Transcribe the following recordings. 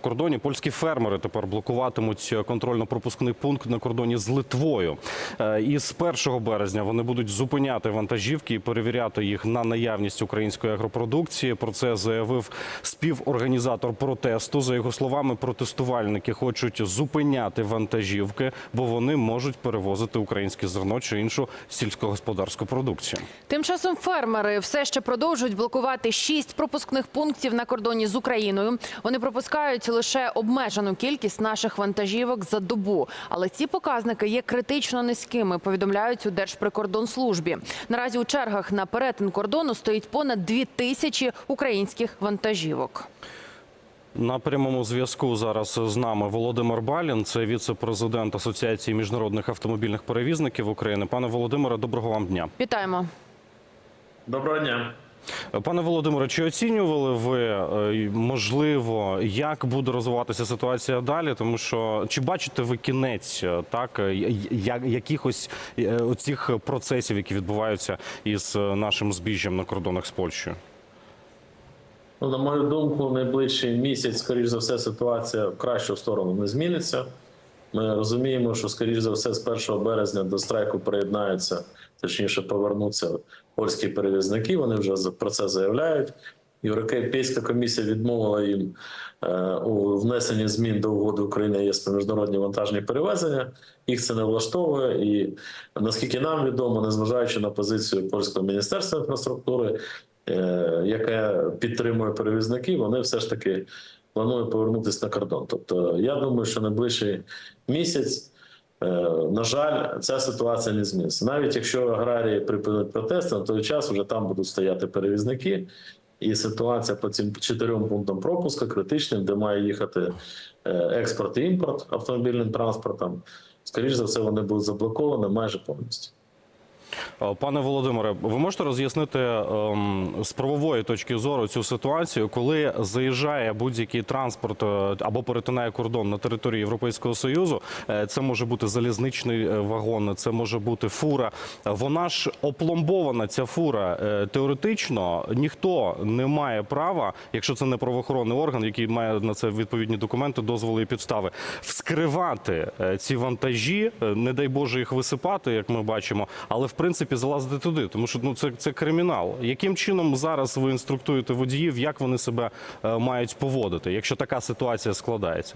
кордоні польські фермери тепер блокуватимуть контрольно-пропускний пункт на кордоні з Литвою. Е, І з 1 березня вони будуть зупиняти вантажівки і перевіряти їх на наявність української агропродукції. Про це заявив співорганізатор протесту. За його словами, протестувальники хочуть зупиняти вантажівки, бо вони можуть перевозити українське зерно чи іншу сільськогосподарську продукцію. Тим часом фермери все ще продовжують блокувати шість пропускних пунктів на кордоні з Україною. Вони пропускають лише обмежену кількість наших вантажівок за добу. Але ці показники є критично низькими. Повідомляють у Держприкордонслужбі. Наразі у чергах на перетин кордону стоїть понад дві тисячі українських вантажівок. На прямому зв'язку зараз з нами Володимир Балін, це віце-президент Асоціації міжнародних автомобільних перевізників України. Пане Володимире, доброго вам дня. Вітаємо. Доброго дня. Пане Володимире, чи оцінювали ви е, можливо, як буде розвиватися ситуація далі? Тому що чи бачите ви кінець е, так е, якихось оцих процесів, які відбуваються із нашим збіжжям на кордонах з Польщею? Ну, на мою думку, найближчий місяць, скоріш за все, ситуація в кращу сторону не зміниться. Ми розуміємо, що скоріш за все, з 1 березня до страйку приєднаються, точніше, повернуться польські перевізники. Вони вже про це заявляють. Європейська комісія відмовила їм е, у внесенні змін до угоди України ЄС про міжнародні вантажні перевезення. Їх це не влаштовує. І наскільки нам відомо, незважаючи на позицію польського міністерства інфраструктури, е, яке підтримує перевізників, вони все ж таки планують повернутися на кордон. Тобто, я думаю, що найближчий місяць. е, На жаль, ця ситуація не зміниться. Навіть якщо аграрії припинять протести, на той час вже там будуть стояти перевізники, і ситуація по цим чотирьом пунктам пропуску критичним, де має їхати е, експорт і імпорт автомобільним транспортом. Скоріше за все, вони будуть заблоковані майже повністю. Е, Пане Володимире, ви можете роз'яснити ем, з правової точки зору цю ситуацію, коли заїжджає будь-який транспорт е, або перетинає кордон на території Європейського союзу? е, Це може бути залізничний вагон, це може бути фура. Вона ж опломбована. Ця фура теоретично ніхто не має права, якщо це не правоохоронний орган, який має на це відповідні документи, дозволи і підстави, вскривати ці вантажі, не дай Боже їх висипати, як ми бачимо, але в принципі залазити туди, тому що ну це, це кримінал. Яким чином зараз ви інструктуєте водіїв, як вони себе е, мають поводити, якщо така ситуація складається?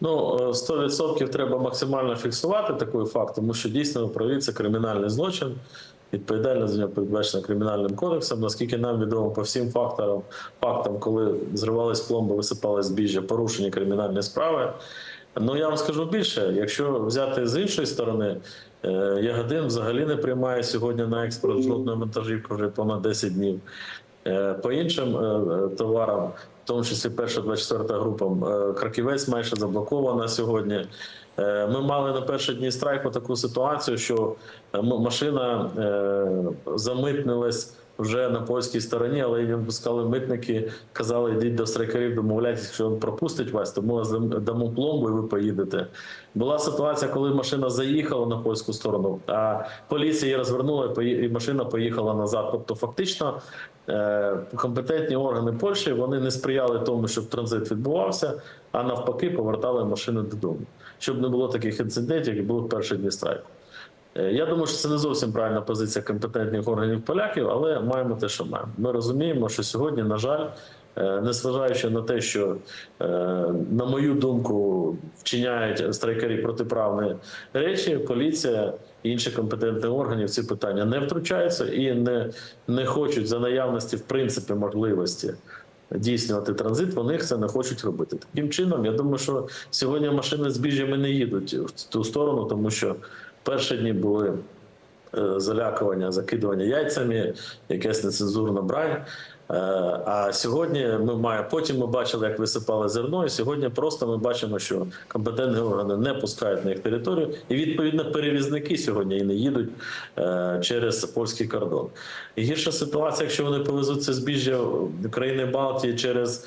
Ну, е, 100% треба максимально фіксувати такий факт, тому що дійсно праві це кримінальний злочин. Відповідальність за нього передбачена кримінальним кодексом. Наскільки нам відомо по всім факторам, фактам, коли зривались пломби, висипали збіжжя, порушені кримінальні справи. Ну я вам скажу більше, якщо взяти з іншої сторони, е, Ягодин взагалі не приймає сьогодні на експорт жодної вантажівки вже понад 10 днів. Е, По іншим е, е, товарам, в тому числі перша 24 група, е, Краківець майже заблокована сьогодні. Е, Ми мали на перші дні страйку таку ситуацію, що е, машина е, замитнилась вже на польській стороні, але не пускали митники, казали, йдіть до страйкарів, домовляйтесь, що він пропустить вас, тому ми дамо пломбу і ви поїдете. Була ситуація, коли машина заїхала на польську сторону, а поліція її розвернула і машина поїхала назад. Тобто, фактично, е, компетентні органи Польщі вони не сприяли тому, щоб транзит відбувався, а навпаки, повертали машини додому, щоб не було таких інцидентів, які були в перші дні страйку. Е, Я думаю, що це не зовсім правильна позиція компетентних органів поляків, але маємо те, що маємо. Ми розуміємо, що сьогодні, на жаль, е, незважаючи на те, що, е, на мою думку, вчиняють страйкарі протиправні речі, поліція і інші компетентні органи в ці питання не втручаються і не, не хочуть за наявності в принципі можливості. Здійснювати транзит, вони це не хочуть робити. Таким чином, я думаю, що сьогодні машини з біжами не їдуть в ту сторону, тому що перші дні були е, залякування, закидування яйцями, якась нецензурна брань. Е, А сьогодні ми маємо потім ми бачили, як висипали зерно, і сьогодні просто ми бачимо, що компетентні органи не пускають на їх територію, і відповідно перевізники сьогодні і не їдуть е, через польський кордон. І гірша ситуація, якщо вони повезуть це збіжжя в країни Балтії через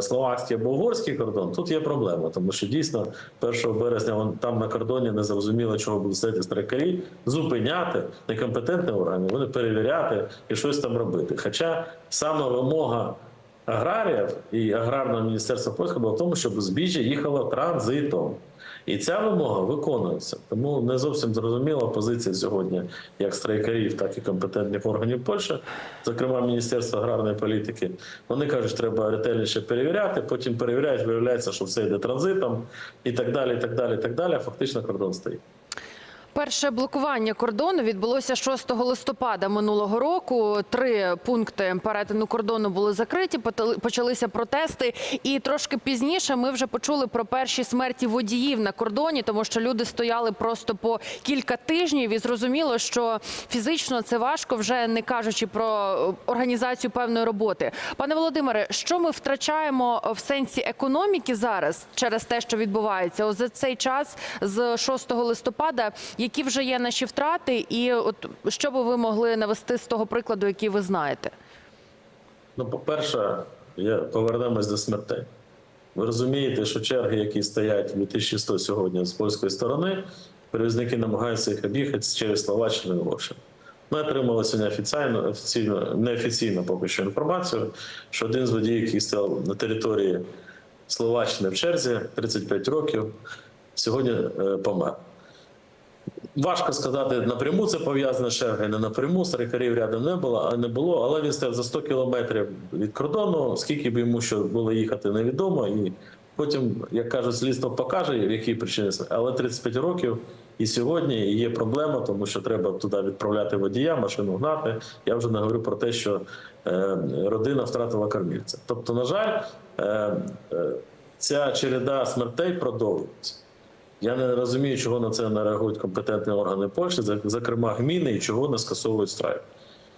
словацький або угорський кордон, тут є проблема, тому що дійсно 1 березня вон там на кордоні не зрозуміло, чого будуть стояти страйкарі, зупиняти некомпетентні органи, вони перевіряти і щось там робити. Хоча саме вимога аграріїв і аграрного міністерства польського була в тому, щоб збіжжя їхало транзитом. І ця вимога виконується. Тому не зовсім зрозуміла позиція сьогодні як страйкарів, так і компетентних органів Польщі, зокрема Міністерства аграрної політики. Вони кажуть, що треба ретельніше перевіряти. Потім перевіряють, виявляється, що все йде транзитом і так далі. І так далі, і так далі. А фактично кордон стоїть. Перше блокування кордону відбулося 6 листопада минулого року. Три пункти перетину кордону були закриті. Почалися протести, і трошки пізніше ми вже почули про перші смерті водіїв на кордоні, тому що люди стояли просто по кілька тижнів, і зрозуміло, що фізично це важко, вже не кажучи про е, організацію певної роботи. Пане Володимире, що ми втрачаємо в сенсі економіки зараз через те, що відбувається? Ось за цей час з 6 листопада, які вже є наші втрати, і от що би ви могли навести з того прикладу, який ви знаєте? Ну, по-перше, повернемось до смертей. Ви розумієте, що черги, які стоять 2100 сьогодні з польської сторони, перевізники намагаються їх об'їхати через Словаччину і Угорщину. Ми отримали сьогодні офіційно, офіційно, неофіційно поки що інформацію, що один з водіїв, який стояв на території Словаччини в черзі 35 років, сьогодні е, помер. Важко сказати напряму це пов'язане чергою, не напряму. Страйкарів рядом не було, не було. Але він став за 100 кілометрів від кордону. Скільки б йому що було їхати, невідомо. І потім, як кажуть, слідство покаже, в якій смерті. Але 35 років і сьогодні є проблема, тому що треба туди відправляти водія, машину гнати. Я вже не говорю про те, що е, родина втратила кормільця. Тобто, на жаль, е, е, ця череда смертей продовжується. Я не розумію, чого на це не реагують компетентні органи Польщі, зокрема гміни, і чого не скасовують страйк.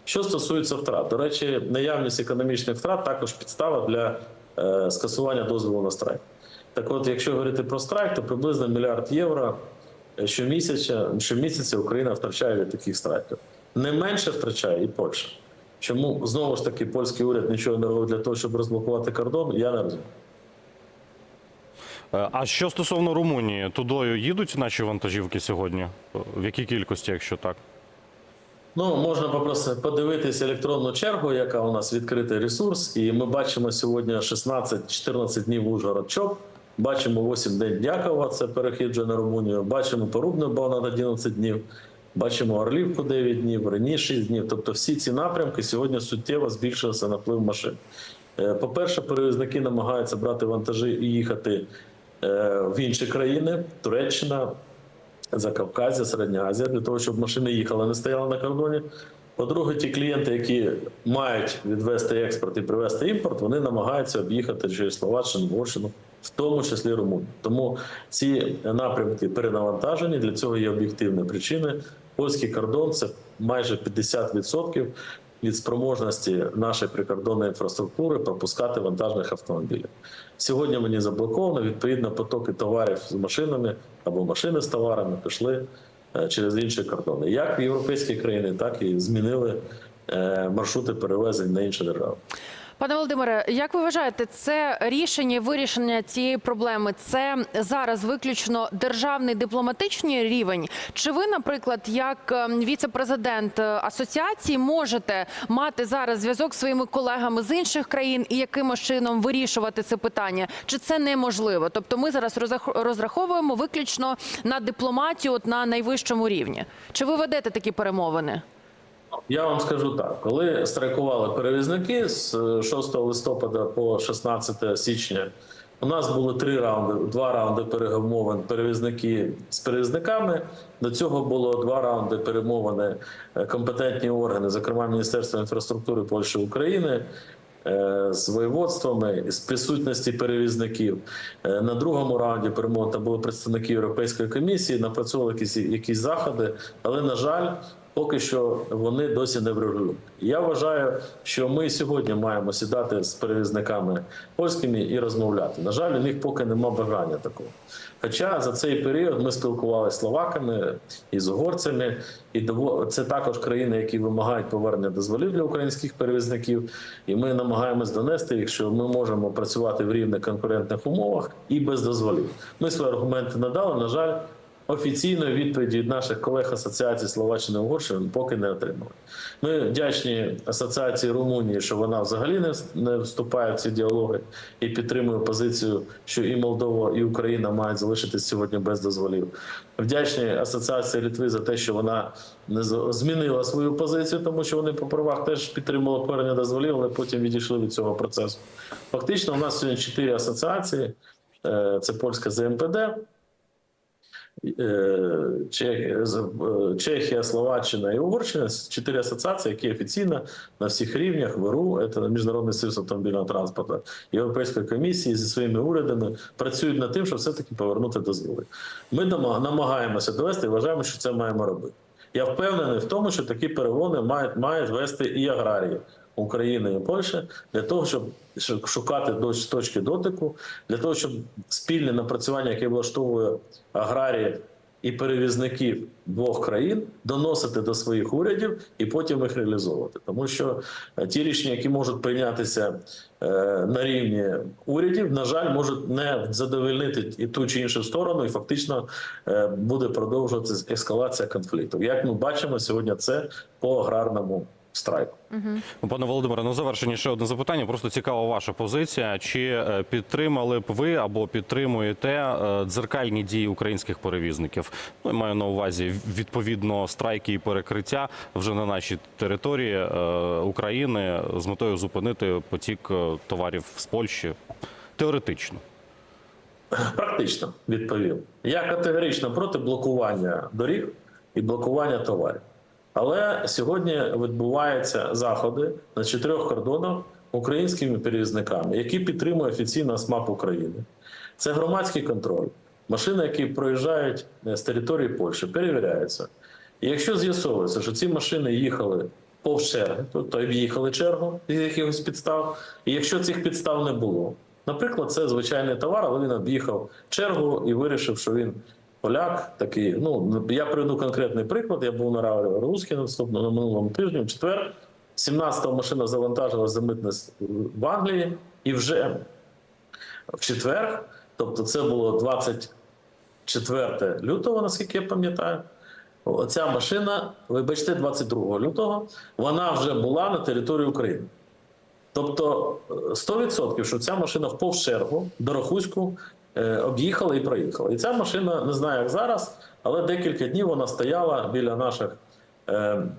Що стосується втрат, до речі, наявність економічних втрат також підстава для е, скасування дозволу на страйк. Так от, якщо говорити про страйк, то приблизно мільярд євро е, щомісяця, щомісяця Україна втрачає від таких страйків. Не менше втрачає і Польща. Чому знову ж таки польський уряд нічого не робить для того, щоб розблокувати кордон, я не розумію. Е, А що стосовно Румунії, тудою їдуть наші вантажівки сьогодні? Е, В якій кількості, якщо так? Ну, можна попросити подивитися електронну чергу, яка у нас відкритий ресурс, і ми бачимо сьогодні 16-14 днів Ужгород ЧОП. Бачимо 8 день Дякова, це перехід вже на Румунію. Бачимо Порубне Бона 11 днів. Бачимо Орлівку 9 днів, Рені 6 днів. Тобто всі ці напрямки сьогодні суттєво збільшився наплив машин. Е, По-перше, перевізники намагаються брати вантажі і їхати в інші країни. Туреччина, Закавказя, Середня Азія, для того, щоб машини їхали, не стояли на кордоні. По-друге, ті клієнти, які мають відвести експорт і привезти імпорт, вони намагаються об'їхати через Словаччину, Угорщину, в тому числі Румунію. Тому ці напрямки перенавантажені. Для цього є об'єктивні причини. Польський кордон це майже 50% від спроможності нашої прикордонної інфраструктури пропускати вантажних автомобілів. Сьогодні мені заблоковано. Відповідно, потоки товарів з машинами або машини з товарами пішли е, через інші кордони. Як в європейські країни, так і змінили е, маршрути перевезень на інші держави. Пане Володимире, як ви вважаєте, це рішення вирішення цієї проблеми це зараз виключно державний дипломатичний рівень? Чи ви, наприклад, як ем, віце-президент е, асоціації, можете мати зараз зв'язок з своїми колегами з інших країн і якимось чином вирішувати це питання? Чи це неможливо? Тобто, ми зараз розрах- розраховуємо виключно на дипломатію от на найвищому рівні? Чи ви ведете такі перемовини? Я вам скажу так: коли страйкували перевізники з е, 6 листопада по 16 січня, у нас було три раунди, два раунди перемовин перевізники з перевізниками. До цього було два раунди перемовини е, компетентні органи, зокрема Міністерство інфраструктури Польщі України. е, З воєводствами з присутності перевізників Е, на другому раунді перемовин там були представники Європейської комісії, напрацьовували якісь, якісь заходи, але на жаль, поки що вони досі не врегулюють. Я вважаю, що ми сьогодні маємо сідати з перевізниками польськими і розмовляти. На жаль, у них поки нема бажання такого. Хоча за цей період ми спілкувалися з словаками і з угорцями, і це також країни, які вимагають повернення дозволів для українських перевізників. І ми намагаємось донести їх, що ми можемо працювати в рівних конкурентних умовах і без дозволів. Ми свої аргументи надали. На жаль, Офіційної відповіді від наших колег Асоціації Словаччини Угорщини поки не отримали. Ми вдячні Асоціації Румунії, що вона взагалі не, вступає в ці діалоги і підтримує позицію, що і Молдова, і Україна мають залишитись сьогодні без дозволів. Вдячні Асоціації Літви за те, що вона змінила свою позицію, тому що вони по правах теж підтримували повернення дозволів, але потім відійшли від цього процесу. Фактично, у нас сьогодні чотири асоціації: Е, це польська ЗМПД. Е, е, Чехія, Словаччина і Угорщина чотири асоціації, які офіційно на всіх рівнях ВРУ, це Міжнародний союз автомобільного транспорту, Європейської комісії зі своїми урядами працюють над тим, щоб все-таки повернути дозволи. Ми намагаємося довести і вважаємо, що це маємо робити. Я впевнений в тому, що такі перегони мають, мають вести і аграрії України і Польщі для того, щоб шукати точки дотику, для того, щоб спільне напрацювання, яке влаштовує аграріїв і перевізників двох країн, доносити до своїх урядів і потім їх реалізовувати. Тому що е, ті рішення, які можуть прийнятися е, на рівні урядів, на жаль, можуть не задовольнити і ту чи іншу сторону, і фактично е, буде продовжуватися ескалація конфлікту. Як ми бачимо сьогодні, це по аграрному страйку. Ну, Пане Володимире, на завершення ще одне запитання. Просто цікава ваша позиція. Чи е, підтримали б ви або підтримуєте е, дзеркальні дії українських перевізників? Ну, я маю на увазі відповідно страйки і перекриття вже на нашій території е, України з метою зупинити потік товарів з Польщі теоретично. Практично відповів. Я категорично проти блокування доріг і блокування товарів. Але сьогодні відбуваються заходи на чотирьох кордонах українськими перевізниками, які підтримує офіційно СМАП України. Це громадський контроль. Машини, які проїжджають е, з території Польщі, перевіряються. І якщо з'ясовується, що ці машини їхали повз черги, тобто об'їхали чергу з якихось підстав, і якщо цих підстав не було, наприклад, це звичайний товар, але він об'їхав чергу і вирішив, що він поляк такий. Ну я приведу конкретний приклад. Я був на Раві Русській наступно на минулому тижні, в четвер. 17-го машина завантажила за митниць в Англії, і вже в четвер, тобто це було 24 лютого, наскільки я пам'ятаю. Оця машина, вибачте, 22 лютого, вона вже була на території України. Тобто е, 100%, що ця машина в повчергу до Рахуську е, об'їхала і проїхала. І ця машина, не знаю як зараз, але декілька днів вона стояла біля наших, е,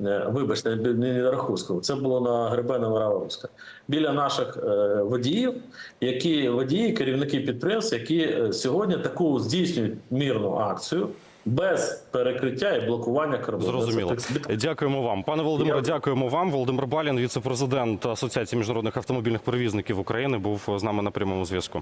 е, вибачте, не на Рахуську, це було на Гребенево Раворуська, біля наших е, водіїв, які водії, керівники підприємств, які е, сьогодні таку здійснюють мірну акцію. Без перекриття і блокування кордону. Зрозуміло. Дякуємо вам, пане Володимире. Дякую. Дякуємо вам. Володимир Балін, віце-президент Асоціації міжнародних автомобільних перевізників України, був з нами на прямому зв'язку.